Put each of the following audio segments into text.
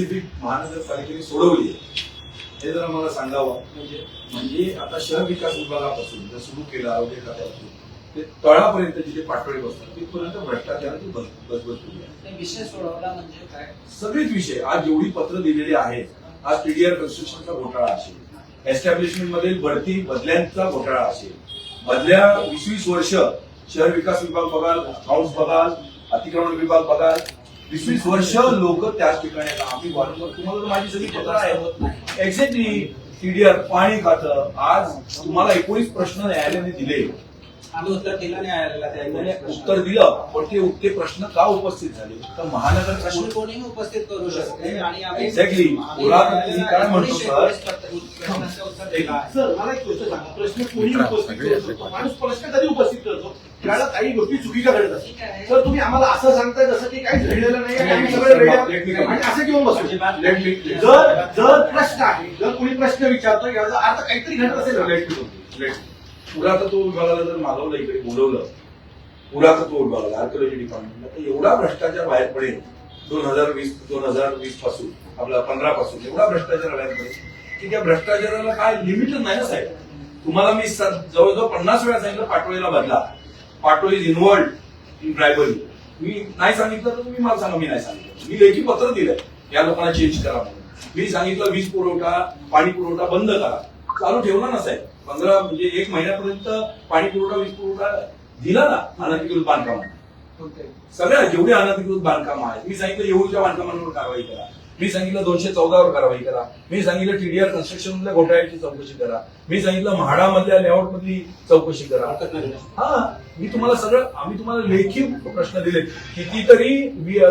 Specific महानगरपालिकेने सोडवली आहे. हे जरा मला सांगावं. म्हणजे म्हणजे आता शहर विकास विभागापासून जे सुरू केलं आरोग्य खात्यापासून ते तळापर्यंत जिथे पाटोळे बसतात तिथपर्यंत भ्रष्टाचाराची बस बसबसलेली आहे. ते विषय सोडवला म्हणजे काय? सगळेच विषय. आज जेवढी पत्र दिलेली आहेत. आज टीडीआर कन्स्ट्रक्शनचा घोटाळा असेल. एस्टॅब्लिशमेंट मधील भरती बदल्यांचा घोटाळा असेल. बदल्या वीस वीस वर्ष शहर विकास विभाग बघाल अकाउंट बघाल अतिक्रमण विभाग बघाल वीस वीस वर्ष लोक त्याच ठिकाणी. आम्ही वारंवार तुम्हाला माझी सगळी पत्र आहे एक्झॅक्टली टीडीआर पाणी खातं. आज तुम्हाला एकोणीस प्रश्न न्यायालयाने दिले. आम्ही उत्तर दिलं नाही आलेला त्याने त्या उत्तर दिलं पण ते ते प्रश्न का उपस्थित झाले? तर महानगर प्रश्न कोणीही उपस्थित करू शकते आणि तुम्ही काय म्हणतो, सर? मला एक गोष्ट सांगा. प्रश्न कोणी उपस्थित करू शकतो. माणूस प्रश्न कधी उपस्थित करतो? त्यावेळेला काही गोष्टी चुकीच्या घडत. असतात तर तुम्ही आम्हाला असं सांगताय जसं की काहीच घडलेलं नाही आणि आम्ही सगळे ready आहोत. आणि असं घेऊन बसू जर जर प्रश्न आहे जर कोणी प्रश्न विचारतो याचा अर्थ काहीतरी घडत असेल. पुरातत्व विभागाला जर मागवलं इकडे बोलवलं पुरातत्व विभागाला आर्किओलॉजी डिपार्टमेंटला तर एवढा भ्रष्टाचार बाहेर पडेल दोन हजार वीस दोन हजार वीसपासून आपला पंधरा पासून एवढा भ्रष्टाचार बाहेर पडेल की त्या भ्रष्टाचाराला काय लिमिटच नाही ना साहेब तुम्हाला मी जवळजवळ पन्नास वेळा सांगितलं पाटोळीला बदला पाटोळी इज इन्व्हॉल्ड इन ट्रायबल मी नाही सांगितलं तर तुम्ही मला सांगा मी नाही सांगितलं. मी लेखी पत्र दिलंय. या लोकांना चेंज करा म्हणून. मी सांगितलं वीज पुरवठा पाणी पुरवठा बंद करा. चालू ठेवला ना साहेब. पंधरा म्हणजे एक महिन्यापर्यंत पाणी पुरवठा वीज पुरवठा दिला ना अनधिकृत बांधकामांना. सगळ्या जेवढे अनधिकृत बांधकाम आहेत मी सांगितलं येऊच्या बांधकामांवर कारवाई करा. मी सांगितलं दोनशे चौदावर कारवाई करा. मी सांगितलं टीडीआर कन्स्ट्रक्शन मधल्या घोटाळ्याची चौकशी करा. मी सांगितलं म्हाडामधल्या लेआउट मधली चौकशी करा. हा मी तुम्हाला सगळं आम्ही तुम्हाला लेखी प्रश्न दिले कितीतरी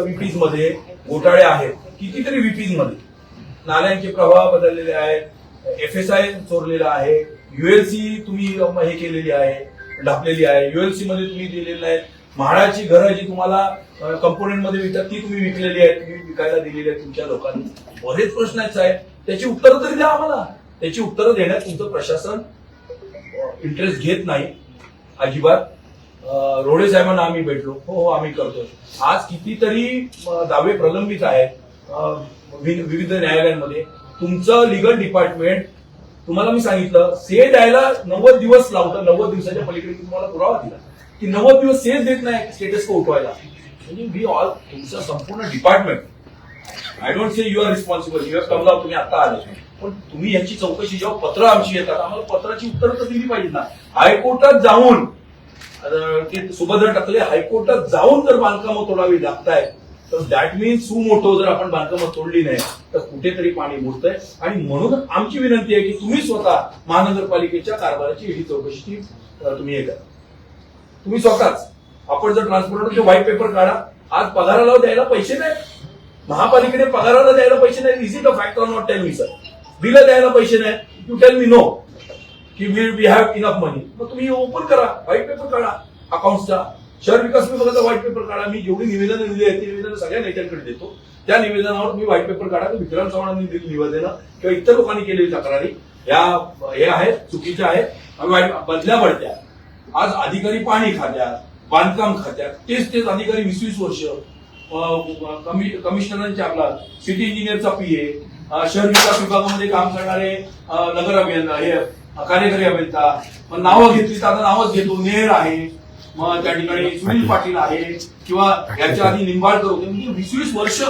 विपीजमध्ये घोटाळे आहेत. कितीतरी विपीजमध्ये. नाल्यांचे प्रवाह बदललेले आहेत. एफ एस आय चोरलेला आहे. युएलसी तुम्ही हे केलेली आहे. ढापलेली आहे. युएलसी मध्ये तुम्ही दिलेली आहेत म्हाडाची घरं जी तुम्हाला कंपोनेंटमध्ये विकतात ती तुम्ही विकलेली आहेत तुम्ही विकायला दिलेली आहेत तुमच्या लोकांनी. बरेच प्रश्न आहेत साहेब. त्याची उत्तरं तरी द्या आम्हाला. त्याची उत्तरं देण्यात तुमचं प्रशासन इंटरेस्ट घेत नाही. अजिबात. रोडे साहेबांना आम्ही भेटलो. हो हो आम्ही करतोय. आज कितीतरी दावे प्रलंबित आहेत विविध न्यायालयांमध्ये. तुमचं लिगल डिपार्टमेंट तुम्हाला मी सांगितलं से द्यायला नव्वद दिवस लावतं. नव्वद दिवसाच्या पलीकडे तुम्हाला पुरावा दिला. की नव्वद दिवस सेच देत नाही स्टेटस को उठवायला. म्हणजे वी ऑल तुमचं संपूर्ण department I don't say you are responsible you are Kamala तुम्ही आता आले. पण तुम्ही याची चौकशी जेव्हा पत्र आमची येतात आम्हाला पत्राची उत्तरं तर दिली पाहिजे ना. हायकोर्टात जाऊन ते सुभद्र टाकले हायकोर्टात जाऊन जर बांधकामं तोडावी लागतायत तर दॅट मीन्स सु मोठो जर आपण बांधकामं तोडली नाही तर कुठेतरी पाणी मोडतंय आणि म्हणून आमची विनंती आहे की तुम्ही स्वतः महानगरपालिकेच्या कारभाराची ही चौकशी तुम्ही हे करा. तुम्ही स्वतःच. आपण जर ट्रान्सपोर्टरचे व्हाईट पेपर काढा आज पगाराला द्यायला पैसे नाही. महापालिकेने पगाराला द्यायला पैसे नाही. Is it a fact or not tell me sir bill द्यायला पैसे नाही. यू टेल मी नो की we we have enough money मग तुम्ही ओपन करा. व्हाईट पेपर काढा. अकाउंटचा शहर विकास विभागाचा व्हाईट पेपर काढा. मी जेवढी निवेदनं दिली आहेत ती निवेदन सगळ्या नेत्यांकडे देतो. त्या निवेदनावर तुम्ही व्हाईट पेपर काढा. की विक्रांत चव्हाणांनी दिली निवेदनं किंवा इतर लोकांनी केलेली तक्रारी. या हे आहेत चुकीच्या आहेत. वाईट बदल्या पडत्या. आज अधिकारी पाणी खात्यात बांधकाम खात्यात तेच तेच अधिकारी वीस वीस वर्ष कमी कमिशनरांचे आपला सिटी इंजिनियरचा पीए शहर विकास विभागामध्ये काम करणारे नगर अभियंता हे कार्यकारी अभियंता मग नावं घेतली तर आता नावच घेतो. नेर आहे मग त्या ठिकाणी सुनील पाटील आहे किंवा याच्या आधी निंबाळकर होते. म्हणजे वीस वीस वर्ष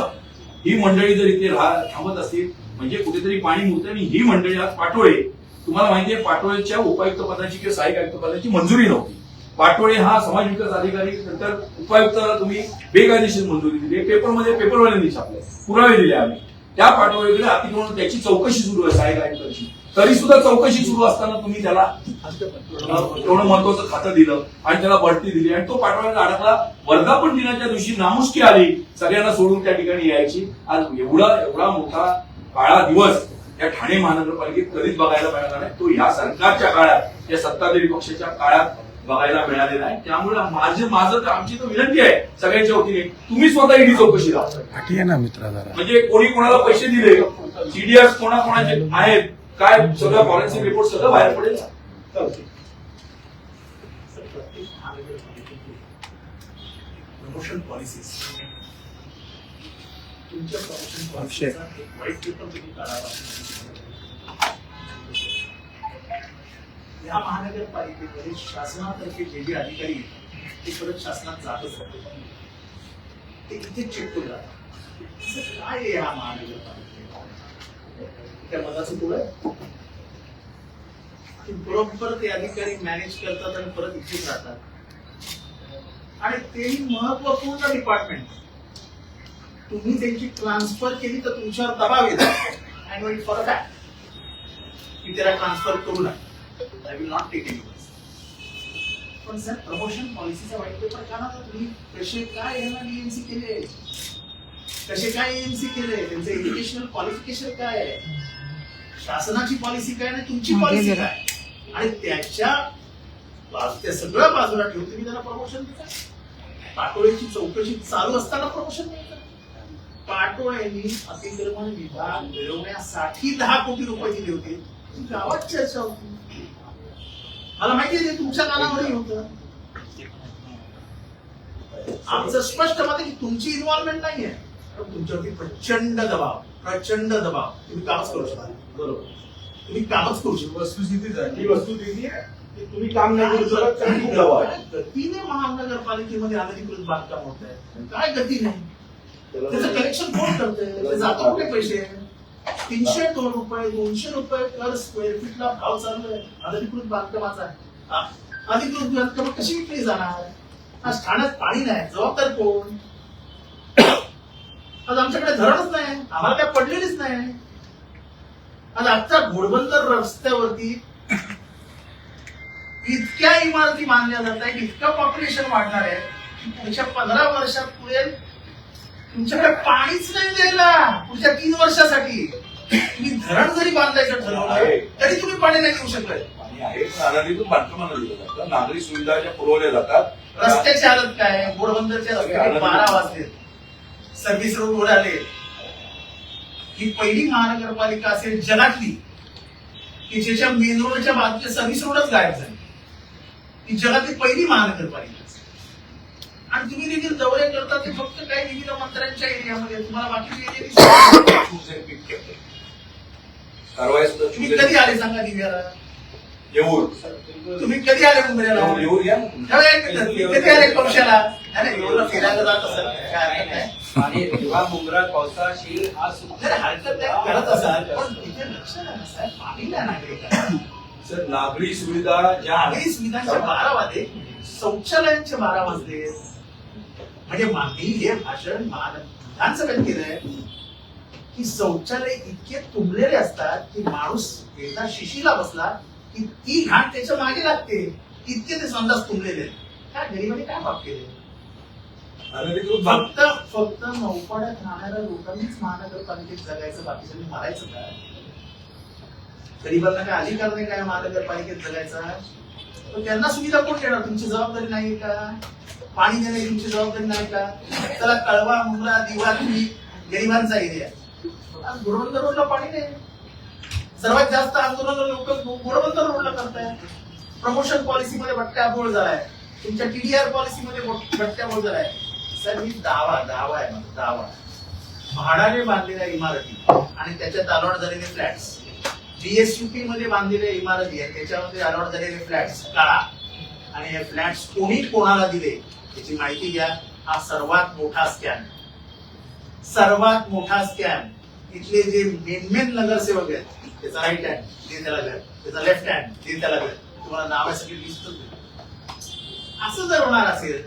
ही मंडळी जर इथे थांबत असतील म्हणजे कुठेतरी पाणी मुरते आणि ही मंडळी आज पाठोळे तुम्हाला माहिती आहे पाटोळेच्या उपायुक्त पदाची किंवा सहाय्यक आयुक्त पदाची मंजुरी नव्हती. पाटोळे हा समाज विकास अधिकारी नंतर उपायुक्ताला तुम्ही बेकायदेशीर मंजुरी दिली. पेपरमध्ये पेपरवाल्यांनी छापले पुरावे दिले आम्ही. त्या पाटोळेकडे अतिक्रमण त्याची चौकशी सुरू आहे सहाय्यक आयुक्तांची. तरी सुद्धा चौकशी सुरू असताना तुम्ही त्याला एवढं महत्वाचं खातं दिलं आणि त्याला बढती दिली. आणि तो पाटोळ्याला अडकला. वर्धापन दिनाच्या दिवशी नामुष्की आली. सगळ्यांना सोडून त्या ठिकाणी यायची. आज एवढा एवढा मोठा काळा दिवस या ठाणे महानगरपालिकेत कधीच बघायला मिळाला नाही. तो या सरकारच्या काळात या सत्ताधारी पक्षाच्या काळात बघायला मिळालेला आहे. त्यामुळे माझे माझं तर आमची तर विनंती आहे सगळ्यांच्या वतीने तुम्ही स्वतः ईडी चौकशी लावा. ना मित्रा म्हणजे कोणी कोणाला पैसे दिले सीडीआर कोणा कोणाचे आहेत काय सगळं फॉरेन्सिक रिपोर्ट सगळं बाहेर पडेल प्रमोशन पॉलिसीज. तुमच्या. पॉलिसीचा एक वाईट पेपर तुम्ही काढावा या महानगरपालिकेमध्ये शासनातर्फे जे जे अधिकारी आहेत, ते परत शासनात जातच ते इथे चिटकून जातात. काय आहे या महानगरपालिकेत त्या मताचं पुढं बरोबर ते अधिकारी मॅनेज करतात आणि परत इथेच राहतात. आणि तेही महत्त्वपूर्ण डिपार्टमेंट तुम्ही त्यांची ट्रान्सफर केली तर तुमच्यावर दबाव येतो. अँड फॉर फॅक्ट की त्याला ट्रान्सफर करू नका. I will not take any पण सर प्रमोशन पॉलिसीचा वाईट पेपर का ना तुम्ही? कसे काय यांना डीएमसी केले? कसे काय एएमसी केले? त्यांचं एज्युकेशनल क्वालिफिकेशन काय? आहे शासनाची पॉलिसी काय आणि तुमची पॉलिसी. काय? आणि त्याच्या त्या सगळ्या बाजूला ठेवून तुम्ही त्याला प्रमोशन देता? पाटोळेची चौकशी चालू असताना प्रमोशन देता पाटोळ्यांनी अतिक्रमण विभाग मिळवण्यासाठी दहा कोटी रुपये दिले होते. गावात चर्चा होती. मला माहिती आहे तुमच्या कानावरही होतं. आमचं स्पष्ट मत आहे की तुमची इन्व्हॉल्वमेंट नाहीये पण तुमच्यावरती प्रचंड दबाव प्रचंड दबाव. तुम्ही कामच करू शकता बरोबर. तुम्ही कामच करू शकता. वस्तुस्थितीच आहे ही वस्तुस्थिती आहे. तुम्ही काम नाही करू शकत आणि खूप दबाव आहे. काय गतीने महानगरपालिकेमध्ये अनधिकृत बांधकाम होत आहे. काय गती नाही? त्याचं कलेक्शन कोण करतंय? ते जातो कुठे पैसे तीनशे दोन रुपये दोनशे रुपये पर स्क्वेअर फीटला भाव चालू आहे अनधिकृत बांधकामाचा आ- अधिकृत बांधकाम कशी विकली जाणार? आज ठाण्यात पाणी नाही. जबाबदार कोण? आज आमच्याकडे धरणच नाही. आम्हाला काय पडलेलीच नाही. आज आजच्या घोडबंदर रस्त्यावरती इतक्या इमारती बांधल्या जात आहेत. इतकं पॉप्युलेशन वाढणार आहे. पुढच्या पंधरा वर्षात पुढे तुमच्याकडे पाणीच नाही द्यायला. पुढच्या तीन वर्षासाठी. तुम्ही धरण जरी बांधायचं ठरवलं तरी तुम्ही पाणी नाही देऊ शकत. पाणी आहे. पण अनाधिकृत बांधकामांना दिलं जातं. नागरी सुविधा ज्या पुरवल्या जातात रस्त्याची हालत काय? घोडबंदरच्या रस्त्याने बारा वाजले. सर्व्हिस रोड उडाले ही पहिली महानगरपालिका असेल जगातली. की ज्याच्या मेन रोडच्या बाजूचे सर्व्हिस रोडच गायब झाले. ही जगातली पहिली महानगरपालिका. आणि तुम्ही देखील दौरे करता ते फक्त काही विविध मंत्र्यांच्या एरियामध्ये. तुम्हाला बाकीचे तुम्ही कधी. आले सांगा दिव्याला? येऊर. तुम्ही कधी आले मुंबईला? येऊर या. कधी आले पक्षाला? फिरायला जात असेल. काय आणि जेव्हा मुंबरा पावसाळा शील आज हरकत करत असाल. पण तिथे लक्ष द्या साहेब. नागरिकांना. सर नागरी सुविधा ज्या नागरी सुविधांचे बारा वाजले शौचालयांचे बारा वाजले. म्हणजे मागणी हे भाषण विधानसभेत केलंय की शौचालय इतके तुंबलेले असतात की माणूस एकदा शिशीला बसला की ती घाण त्याच्यामागे लागते. इतके ते संदास तुंबलेले. काय गरीबाने काय बाप केले? फक्त फक्त नौपाड्यात राहणाऱ्या लोकांनीच महानगरपालिकेत जगायचं बाकीच्यांनी मारायचं काय गरीबांना काय अधिकार नाही काय महानगरपालिकेत जगायचा? तर त्यांना सुविधा कोण देणार? तुमची जबाबदारी नाही का? पाणी देणे तुमची जबाबदारी नाही का? त्याला कळवा मुंब्रा दिवा तुम्ही गरिबांचा एरिया. आज रोडला पाणी नाही. सर्वात जास्त आंदोलन लोक घोडबंदर रोडला करताय. प्रमोशन पॉलिसीमध्ये भट्ट्याबोळ झालाय. तुमच्या टीडीआर पॉलिसीमध्ये भट्ट्याबोळ झालाय. सर मी दावा दावा आहे माझा दावा. म्हाडाने बांधलेल्या इमारती आणि त्याच्यात अलॉट झालेले फ्लॅट्स बीएसयूपी मध्ये बांधलेल्या इमारती आहेत त्याच्यामध्ये अलॉट झालेले फ्लॅट्स काळा. आणि हे फ्लॅट्स कोणी कोणाला दिले? याची माहिती घ्या. हा सर्वात मोठा स्कॅम सर्वात मोठा स्कॅम इथले जे मेन मेन नगरसेवक आहेत त्याचा राईट हँड दे त्याला घर. त्याचा लेफ्ट हँड दे त्याला घर. तुम्हाला नावासाठी सगळी असं जर होणार असेल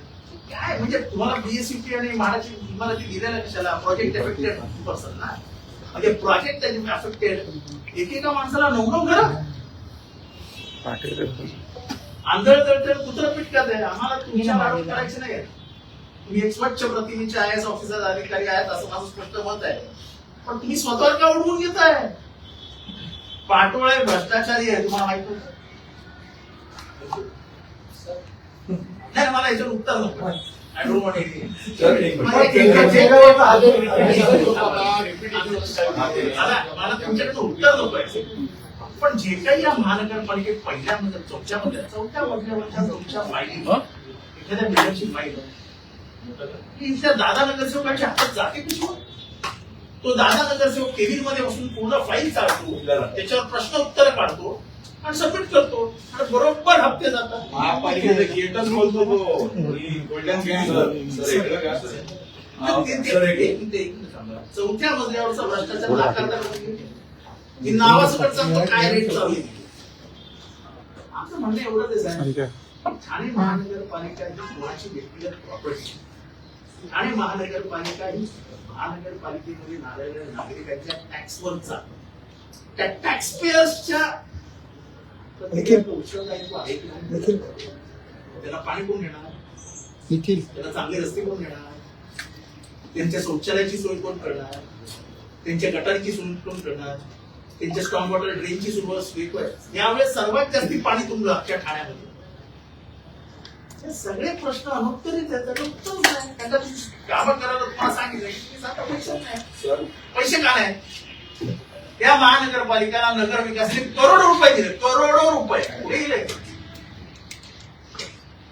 काय? म्हणजे तुम्हाला बीएसयूपी आणि म्हाडाची इमारती दिलेल्या कशाला? प्रोजेक्ट एफेक्टेड पर्सन ना? म्हणजे प्रोजेक्ट अफेक्टेड एकेका माणसाला नऊ घर? आंधळ तळतळ कुत्र पिटकात आहे आम्हाला तुमच्या आरोप करायचे नाही. तुम्ही एक स्वच्छ प्रतिमेचे आय एस ऑफिसर अधिकारी आहेत असं माझं स्पष्ट मत आहे पण तुम्ही स्वतःवर का उडवून घेताय पाटोळे भ्रष्टाचारी आहे तुम्हाला माहीत होतं? नाही मला याच्यावर उत्तर नको आय डोंट वॉन्ट. मला मला तुमच्याकडे उत्तर नको आहे पण जे काही या महानगरपालिकेत पहिल्या म्हणजे चौथ्या मध्ये चौथ्या मजल्यावरच्या तुमच्या फाईली एखाद्या बिल्डरची ही त्या दादा नगरसेवकाच्या हातात जाते कशी हो? तो दादा नगरसेवक केबिनमध्ये बसून पूर्ण फाईल चालतो. त्याच्यावर प्रश्न उत्तर काढतो आणि सबमिट करतो आणि बरोबर हप्ते जातात महापालिकेचं गेटच बोलतो तो गोल्डन गेट चौथ्या मजल्यावरचा भ्रष्टाचार ही नावासकट सांगतो काय रेट चालू आहे. आमचं म्हणणं एवढंच आहे साहेब. ठाणे महानगरपालिका ही कोणाची व्यक्तिगत प्रॉपर्टी ठाणे महानगरपालिका ही महानगरपालिकेमध्ये नागरिक नागरिकांच्या टॅक्सवर चालते त्या टॅक्स पेअर्सच्या उत्तरदायित्व आहे की नाही? त्यांना पाणी कोण देणार? निखिल. त्यांना चांगले रस्ते कोण देणार? त्यांच्या शौचालयाची सोय कोण करणार? त्यांच्या गटारीची सोय कोण करणार? त्यांच्या स्टॉम वॉटर ड्रेनची सुरुवात सोय कोण यावेळेस सर्वात जास्ती पाणी तुंबलं अख्ख्या ठाण्यामध्ये. हे सगळे प्रश्न अनुत्तरित आहेत त्याचं उत्तरच नाही त्यांना कामं करायला तुम्हाला सांगितलं. की पैसे नाही. सर पैसे का नाही? त्या महानगरपालिकेला नगर विकासने करोडो रुपये दिले. करोडो रुपये. कुठे गेले?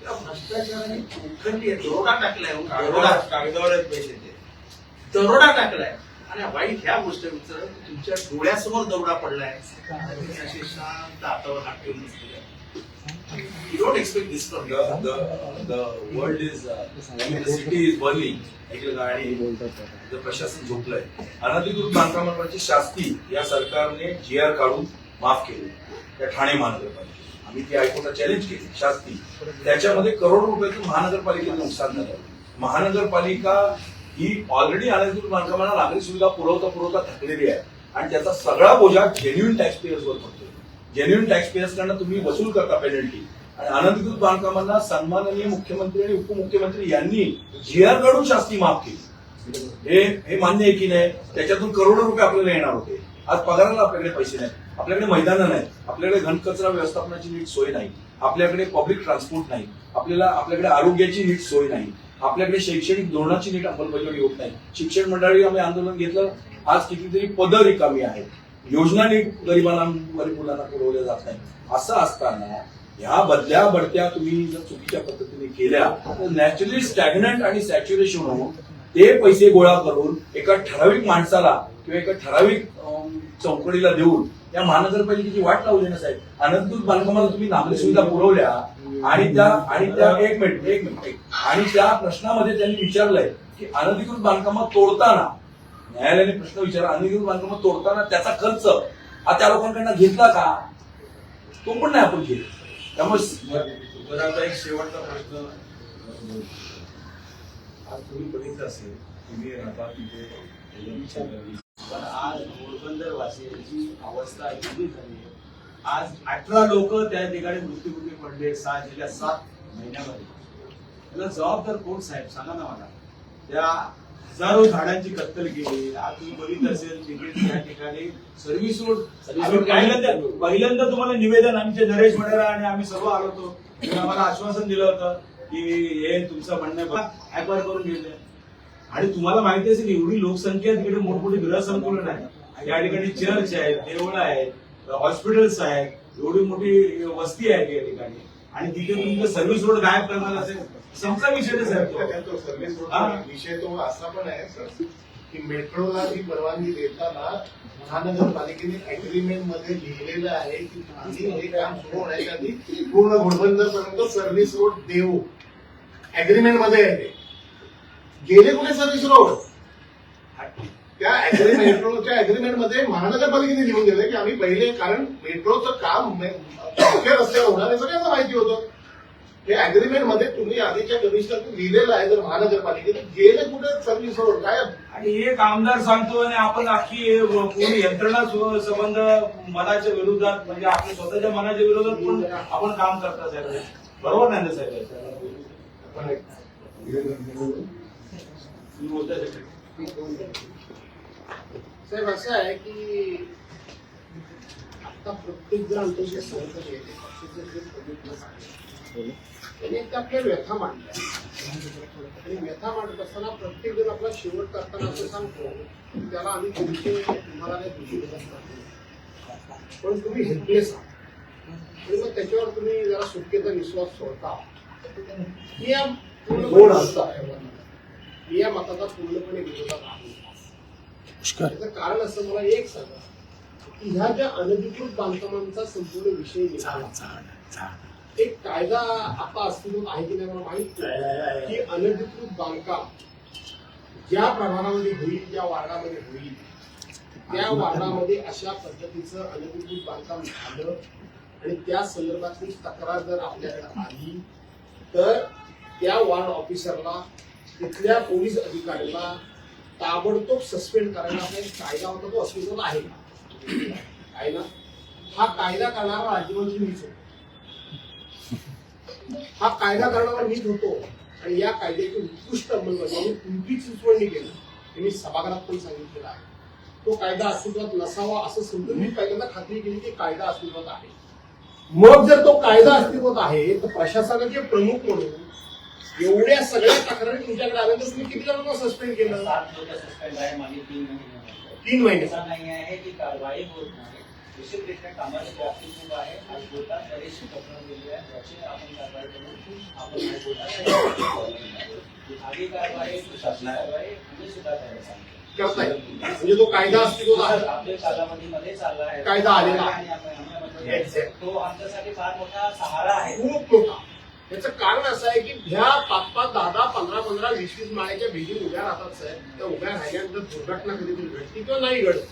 भ्रष्टाचाराने आहे, दरोडा टाकलाय. दरोडा कागदावर पैसे दरोडा टाकलाय. आणि वाईट ह्या गोष्ट विचार तुमच्या डोळ्यासमोर दरोडा पडलाय. असे शांत हातावर हात ठेवून. You don't expect this from the the the world is uh, I mean, the city is burning आणि the प्रशासन झोपलंय. अनधिकृत बांधकामांवरची शास्ती या सरकारने जी आर काढून माफ केली. त्या ठाणे महानगरपालिकेत आम्ही ती हायकोर्टात चॅलेंज केली. शास्ती. त्याच्यामध्ये करोड रुपयाचं महानगरपालिकेचं नुकसान झालं. महानगरपालिका ही ऑलरेडी अनधिकृत बांधकामांना नागरी सुविधा पुरवता पुरवता थकलेली आहे. आणि त्याचा सगळा बोजा जेन्युन टॅक्स पेयर्सवर पडतो जेन्युन टॅक्स पेयर्सकडनं तुम्ही वसूल करता पेनल्टी आणि अनधिकृत बांधकामांना सन्माननीय मुख्यमंत्री आणि उपमुख्यमंत्री यांनी जीआर काढून शास्ती माफ केली. हे हे मान्य आहे की नाही? त्याच्यातून करोडो रुपये आपल्याला येणार होते. आज पगाराला आपल्याकडे पैसे नाही आपल्याकडे मैदानं नाहीत. आपल्याकडे घनकचरा व्यवस्थापनाची नीट सोय नाही. आपल्याकडे पब्लिक ट्रान्सपोर्ट नाही. आपल्याला आपल्याकडे आरोग्याची नीट सोय नाही. आपल्याकडे शैक्षणिक धोरणाची नीट अंमलबजावणी होत नाही. शिक्षण मंडळी आम्ही आंदोलन घेतलं. आज कितीतरी पदं रिकामी आहेत. योजना नीट गरिबांना गरीब मुलांना पुरवल्या जात नाही असं असताना ह्या बदल्या बडत्या तुम्ही जर चुकीच्या पद्धतीने केल्या तर नॅचरली स्टॅग्नंट आणि सॅच्युरेशन होऊन ते पैसे गोळा करून एका ठराविक माणसाला किंवा एका ठराविक चौकडीला देऊन या महानगरपालिकेची वाट लावली ना साहेब अनधिकृत बांधकामाला तुम्ही नागरी सुविधा पुरवल्या. आणि त्या आणि त्या एक मिनिट एक मिनिट एक. आणि त्या प्रश्नामध्ये त्यांनी विचारलंय की अनधिकृत बांधकामं तोडताना न्यायालयाने प्रश्न विचारला अनधिकृत बांधकामं तोडताना त्याचा खर्च हा त्या लोकांकडनं घेतला का तो पण नाही आपण घेत त्यामुळे एक शेवटचा प्रश्न आज तुम्ही बघितलं असेल तुम्ही राहता तिथे पण आज पोरबंदर वासियांची अवस्था एवढी झाली आहे. आज अठरा लोक त्या ठिकाणी मृत्युमुखी पडले सहा जिल्ह्यात सात महिन्यामध्ये. त्याला जबाबदार कोण साहेब? सांगा ना मला. त्या हजारो झाडांची कत्तल केली आज तुम्ही बघितलं असेल तिकडे त्या ठिकाणी सर्व्हिस रोड पहिल्यांदा पहिल्यांदा तुम्हाला निवेदन आमचे नरेश वडेरा आणि आम्ही सर्व आलो होतो आम्हाला आश्वासन दिलं होतं की हे तुमचं म्हणणं ऍक्वायर करून घेतलंय आणि तुम्हाला माहिती असेल एवढी लोकसंख्या तिकडे मोठमोठी गृहसंकुलन आहे या ठिकाणी चर्च आहेत देवळं आहेत. हॉस्पिटल्स आहेत एवढी मोठी वस्ती आहे या ठिकाणी. आणि तिथे तुमचं सर्व्हिस रोड गायब करणार असेल संपला विषय साहेब सर्व्हिस हा. रोडचा विषय तो असा पण आहे सर की मेट्रोला ही परवानगी देताना महानगरपालिकेने अग्रीमेंटमध्ये लिहिलेलं आहे की आम्ही हे काम सुरू होण्याच्या आधी पूर्ण घोडबंदरपर्यंत सर्व्हिस रोड देऊ. अग्रीमेंटमध्ये गेले कुठे सर्व्हिस रोड त्या मेट्रोच्या अग्रीमेंटमध्ये महानगरपालिकेने लिहून दिलं की आम्ही पहिले कारण मेट्रोचं काम मुख्य रस्त्यावर होणार हे सगळ्यांना माहिती होतं. हे अग्रीमेंटमध्ये तुम्ही आधीच्या कमिशनर लिहिलेलं आहे जर महानगरपालिकेने गेले कुठे सर्व्हिस रोड काय? आणि एक आमदार सांगतो आणि आपण अख्खी पूर्ण यंत्रणा संबंध मनाच्या विरोधात म्हणजे आपल्या स्वतःच्या मनाच्या विरोधात पण आपण काम करता साहेब. बरोबर नाही ना साहेब? बोलताय. साहेब. असं आहे की आता प्रत्येक जण. पक्षाचे जे प्रमुख आहेत, त्यांनी त्या आपल्या व्यथा मांडल्या आणि व्यथा मांडत असताना प्रत्येक जण आपला शेवट करताना असं सांगतो की त्याला आम्ही तुमचे तुम्हाला काही नाही. पण तुम्ही हेल्पलेस आहात आणि मग त्याच्यावर तुम्ही जरा सुटकेचा विश्वास सोडता मी या पूर्ण गोड असता मी या मताचा पूर्णपणे विरोधात आहे त्याचं कारण असं मला एक सांगा की ह्या ज्या अनधिकृत बांधकामांचा संपूर्ण विषय निघाला एक कायदा आता अस्तित्वात आहे की नाही मला माहीत नाही. की अनधिकृत बांधकाम ज्या प्रभागामध्ये होईल ज्या वार्डामध्ये होईल त्या वार्डामध्ये अशा पद्धतीचं अनधिकृत बांधकाम झालं आणि त्या संदर्भातली तक्रार जर आपल्याकडे आली तर त्या वार्ड ऑफिसरला तिथल्या पोलीस अधिकाऱ्याला ताबडतोब सस्पेंड करायला हा एक कायदा होता तो अस्तित्वात आहे. का? हा कायदा करणारा राज्यमंत्री मीच होतो. हा कायदा करणारा मीच होतो. आणि या कायद्याची उत्कृष्ट अंमलबजावणी तुमची सुचवणी केली. हे मी सभागृहात पण सांगितलेलं आहे. तो कायदा अस्तित्वात नसावा असं समजून मी पहिल्यांदा खात्री केली की कायदा अस्तित्वात आहे. मग जर तो कायदा अस्तित्वात आहे तर प्रशासनाचे प्रमुख म्हणून एवढ्या सगळ्या तक्रारी तुमच्याकडे आल्या तर तुम्ही किती जणांना सस्पेंड केलं सात लोक सस्पेंड आहे मागे तीन महिने तीन महिने नाही आहे की कारवाई होत नाही कामाची व्याप्ती खूप आहे आज कोर्टात बरेचशी प्रकरणं गेली आहे त्याची आपण कारवाई करून आपण कोर्टात आधी कारवाई शासन कारवाई आम्ही सुद्धा करायला सांगतो करताय म्हणजे तो कायदा अस्तित्वात आहे आपल्या कालावधीमध्ये चालला आहे कायदा आलेला आहे. आणि आपण अंमलबजावणी तो आमच्यासाठी फार मोठा सहारा आहे खूप मोठा याचं कारण असं आहे की ह्या पाच पाच दहा दहा पंधरा पंधरा वीस वीस माळ्याच्या बिल्डिंग उभ्या राहतात साहेब. त्या उभ्या राहिल्यानंतर दुर्घटना कधीतरी घडती किंवा नाही घडत.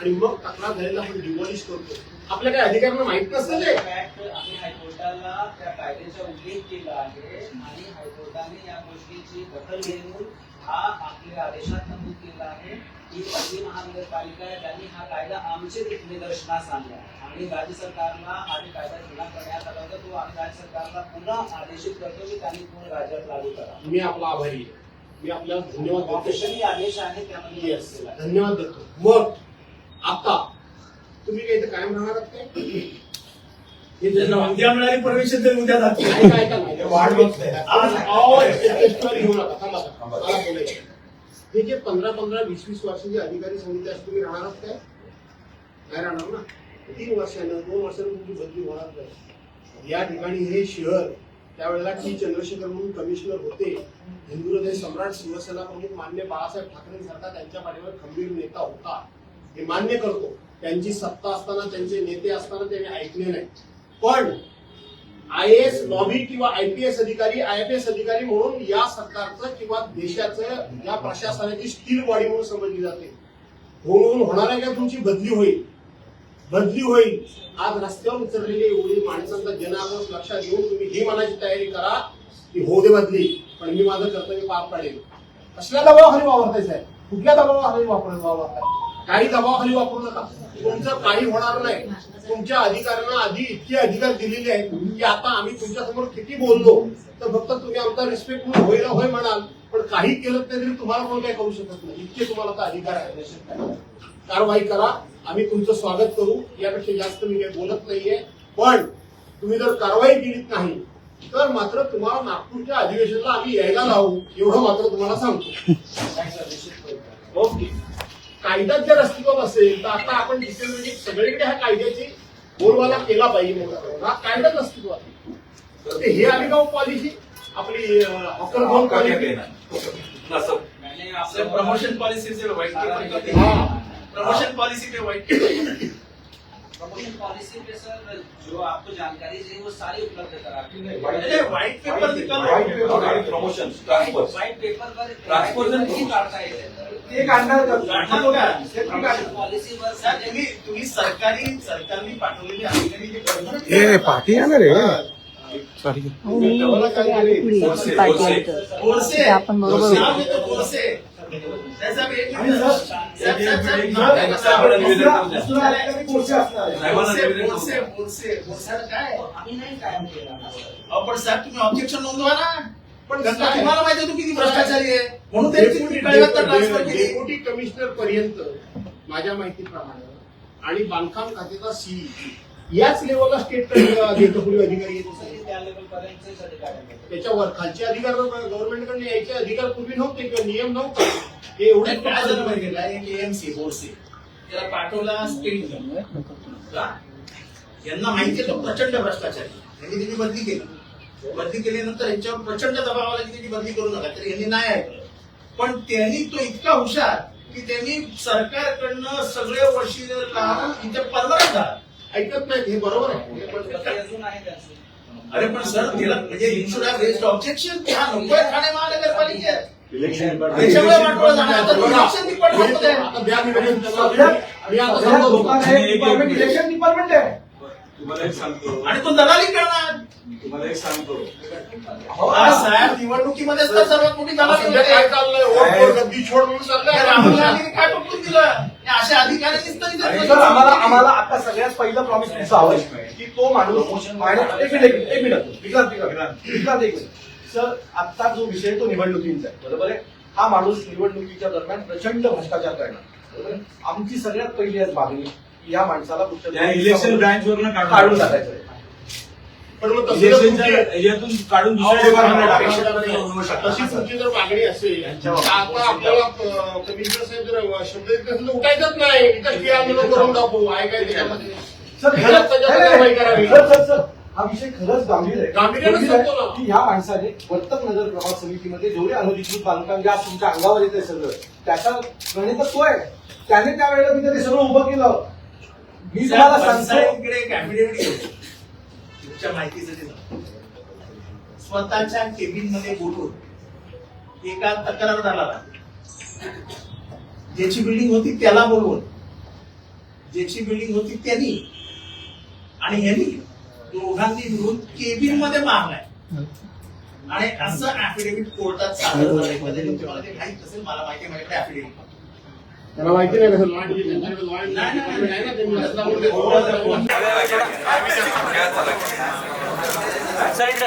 आणि मग तक्रार झालेला आपण डिमॉलिश करतो. आपल्या काही अधिकाऱ्यांना माहीत नसतं ते. आम्ही हायकोर्टाला त्या कायद्याचा उल्लेख केला आहे आणि हायकोर्टाने या गोष्टीची दखल घेऊन हा आपल्या आदेशात नमूद केला आहे. की पहिली महानगरपालिका आहे त्यांनी हा कायदा आमचे निदर्शनास आणला आणि राज्य सरकारला हा जो कायदा जुना करण्यात आला होता तो आम्ही राज्य सरकारला पुन्हा आदेशित करतो की त्यांनी पूर्ण राज्यात लागू करा मी आपला आभारी आहे मी आपल्याला धन्यवाद ऑफिशियली आदेश आहे त्यामध्ये. धन्यवाद देतो मग आता तुम्ही काही इथं कायम राहणार आहात काय हे उद्या मिळाली परमिशन तरी उद्या जाते. वाढ घेऊ नका थांबा. हे जे पंधरा पंधरा वीस वीस वर्षाचे अधिकारी सांगितले असते तुम्ही राहणार काय? नाही राहणार ना? तीन वर्षानं दोन वर्षानं तुमची बदली होणार नाही. या ठिकाणी हे शहर त्यावेळेला टी. चंद्रशेखर म्हणून कमिशनर होते. हिंदू हृदय सम्राट शिवसेना प्रमुख मान्य बाळासाहेब ठाकरेंसारखा त्यांच्या पाठीवर खंबीर नेता होता. हे मान्य करतो. त्यांची सत्ता असताना त्यांचे नेते असताना त्यांनी ऐकले नाही. पण आय एस लॉबी किंवा आय पी एस अधिकारी आय पी एस अधिकारी म्हणून या सरकारचं किंवा देशाचं या प्रशासनाची स्टील बॉडी म्हणून समजली जाते. होऊन होणार आहे का तुमची बदली होईल? बदली होईल. आज रस्त्यावर उतरलेली एवढी माणसांचा जनाक्रोश लक्षात घेऊन तुम्ही ही मनाची तयारी करा की हो दे बदली पण मी माझं कर्तव्य पार पाडेल. कसल्या दबावाखाली वावरताय साहेब? कुठल्या दबावाखाली वापर वावरताय? काही दबावाखाली वापरू नका. तुमचं काही होणार नाही. तुमच्या अधिकाऱ्यांना आधी इतके अधिकार दिलेले आहेत की आता आम्ही तुमच्यासमोर किती बोललो. तर फक्त तुम्ही आमचा रिस्पेक्ट म्हणून होईल होय म्हणाल. पण काही केलं नाही तरी तुम्हाला कोण काही करू शकत नाही. इतके तुम्हाला आता अधिकार आहे कारवाई करा. आम्ही तुमचं स्वागत करू. यापेक्षा जास्त मी काही बोलत नाहीये. पण तुम्ही जर कारवाई केलीत नाही तर मात्र तुम्हाला नागपूरच्या अधिवेशनाला आम्ही यायला लावू. एवढं मात्र तुम्हाला सांगतो त्याचा निश्चित करू. ओके कायदाच जर अस्तित्वात असेल तर आता आपण जिथे म्हणजे सगळीकडे ह्या कायद्याची बोलवाला केला पाहिजे हा कायदाच अस्तित्वात आहे. तर ते हे आली का पॉलिसी आपली हॉकर क्या पॉलिसी प्रमोशन पॉलिसी हाँ। हैं. प्रमोशन पॉलिसी पे व्हाइट प्रमोशन पॉलिसी पे सर जो आपको जानकारी चाहिए वो सारी उपलब्ध करा व्हाइट पेपर निकालो प्रमोशन व्हाइट पेपर पर Transfer काढता येते ते काढणार का? काढणार तुम्ही काढा. पॉलिसीवर सर, तुम्ही तुम्ही सरकारी सरकारने पाठवलेले अधिकारी हे पाठी आहे. ना रे सॉरी आपण बरोबर पण साहेब तुम्ही ऑब्जेक्शन नोंदवा ना पण तुम्हाला माहिती आहे तो किती भ्रष्टाचारी आहे म्हणून तुम्ही केली डेप्युटी कमिशनर पर्यंत माझ्या माहितीप्रमाणे आणि बांधकाम खात्याचा सी याच लेवलला स्टेट अधिकारी येतो सर, हे त्या लेवल पर्यंतच अधिकारी आहेत. त्याच्यावर खालचे अधिकार गव्हर्नमेंटकडे यायचे अधिकार पूर्वी नव्हते किंवा नियम नव्हता. हे एवढे काय झालं माहिती आहे. का? एक एएमसी बोरसे. त्याला पाठवला स्टेट यांना माहिती आहे तो प्रचंड भ्रष्टाचारी. यांनी त्याची बदली केली. बदली केल्यानंतर यांच्यावर प्रचंड दबाव आला की त्याची बदली करू नका. तर यांनी नाही ऐकलं. पण त्यांनी तो इतका हुशार की त्यांनी सरकारकडनं सगळे वशिले लावून इथे परवानत झाला ऐकत नाही हे बरोबर आहे. हे पण- अरे पण सर तिला म्हणजे इन्शुड हॅव रेस्ड ऑब्जेक्शन हा नकोय ठाणे महानगरपालिकेत. त्याच्यामुळे वाटोळं झालं. आता इलेक्शन डिपार्टमेंट आहे. इलेक्शन डिपार्टमेंट आणि तो दलाली करणार तुम्हाला एक सांगतो. साहेब निवडणुकीमध्ये तर सर्वात मोठी दलाली काय चाललंय? ओट फोड, गद्दी छोड म्हणून चाललंय. राहुल गांधीने काय पकडून दिलं? हे तरी सर त्याचं- आम्हाला आम्हाला आता सगळ्यात पहिलं प्रॉमिस तुमचं हवं की तो माणूस आणि- एक मिनिट एक मिनिट. विक्रांत एक मिनिट. सर आता जो विषय तो निवडणुकींचा आहे. बरोबर आहे? हा माणूस निवडणुकीच्या दरम्यान प्रचंड भ्रष्टाचार करणार. बरोबर? आमची सगळ्यात पहिली आज मागणी या माणसाला इलेक्शन ब्रँच वरून काढून टाकायचं. पण मग जर तुमची- याच्यातून काढून अहो, दुसऱ्या डिपार्टमेंटला बघा, टाकायचं. तशी तुमची जर मागणी असेल तर आता आपल्याला अं, कमिशनर साहेब जर शब्द देत नसेल तर उठायचंच नाही. इथं आंदोलन करून टाकू. आहे काय त्याच्यामध्ये सर हे खरंच- कारवाई करावी. सर, सर, सर, हा विषय खरंच गांभीर आहे. गांभीर्यानं गंभीर आहे सांगतो ना. की ह्या माणसाने वर्तक नगर प्रभाग समितीमध्ये जेवढे अनधिकृत बांधकाम ज्या तुमच्या अंगावर येते सगळं त्याचा गणित तो आहे. त्याने त्यावेळेला तिथे ते सगळं उभं केलं. मी तुम्हाला सांगतो पंचायतीकडे च्या affidavit माहितीसाठी स्वतःच्या केबिनमध्ये बोलून एका तक्रारदाराला ज्याची बिल्डिंग होती त्याला बोलवून. ज्याची बिल्डिंग होती त्यांनी. आणि यांनी दोघांनी मिळून केबिनमध्ये मारलाय. आणि असं ऍफिडेव्हिट कोर्टात सादर झालंय. कदाचित ते माहीत असेल मला माहिती माहिती माझ्याकडे ऍफिडेव्हिट त्याला माहिती नाही कसं लॉ त्यांच्याकडे